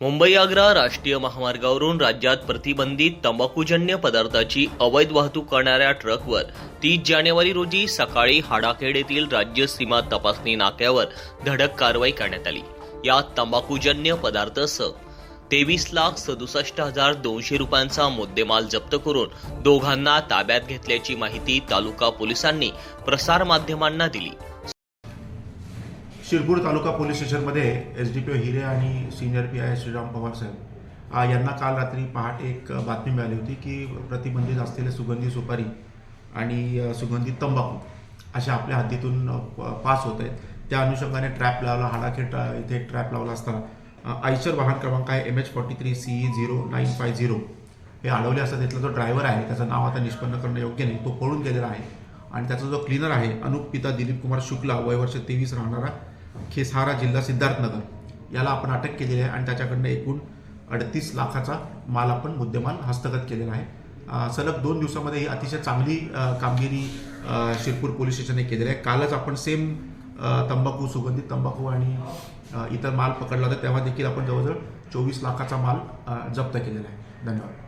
मुंबई आग्रा राष्ट्रीय महामार्गावरून राज्यात प्रतिबंधित तंबाखूजन्य पदार्थाची अवैध वाहतूक करणाऱ्या ट्रकवर तीस जानेवारी रोजी सकाळी हाडाखेड येथील राज्य सीमा तपासणी नाक्यावर धडक कारवाई करण्यात आली. यात तंबाखूजन्य पदार्थासह तेवीस लाख सदुसष्ट हजार दोनशे रुपयांचा मुद्देमाल जप्त करून दोघांना ताब्यात घेतल्याची माहिती तालुका पोलिसांनी प्रसारमाध्यमांना दिली. शिरपूर तालुका पोलीस स्टेशनमध्ये S D P O Hire आणि senior P I Shriram Pawar साहेब यांना काल रात्री पहाटे एक बातमी मिळाली होती की प्रतिबंधित असलेले सुगंधी सुपारी आणि सुगंधित तंबाखू अशा आपल्या हद्दीतून प- पास होत आहेत. त्या अनुषंगाने ट्रॅप लावला हाडाखेड इथे ट्रॅप लावला असताना आयशर वाहन क्रमांक आहे M H forty three C zero nine five zero. हे अडवले असतात तिथला जो ड्रायव्हर आहे त्याचं नाव आता निष्पन्न करणं योग्य नाही तो पळून गेलेला आहे. आणि त्याचा जो क्लीनर आहे अनुप पिता दिलीप कुमार शुक्ला वय वर्ष तेवीस राहणारा खेसारा जिल्हा सिद्धार्थनगर. याला आपण अटक केलेली आहे आणि त्याच्याकडनं एकूण अडतीस लाखाचा माल आपण मुद्देमाल हस्तगत केलेला आहे. सलग दोन दिवसामध्ये ही अतिशय चांगली कामगिरी शिरपूर पोलीस स्टेशनने केलेली आहे. कालच आपण सेम तंबाखू सुगंधित तंबाखू आणि इतर माल पकडला होता. तेव्हा देखील आपण जवळजवळ चोवीस लाखाचा माल जप्त केलेला आहे. धन्यवाद.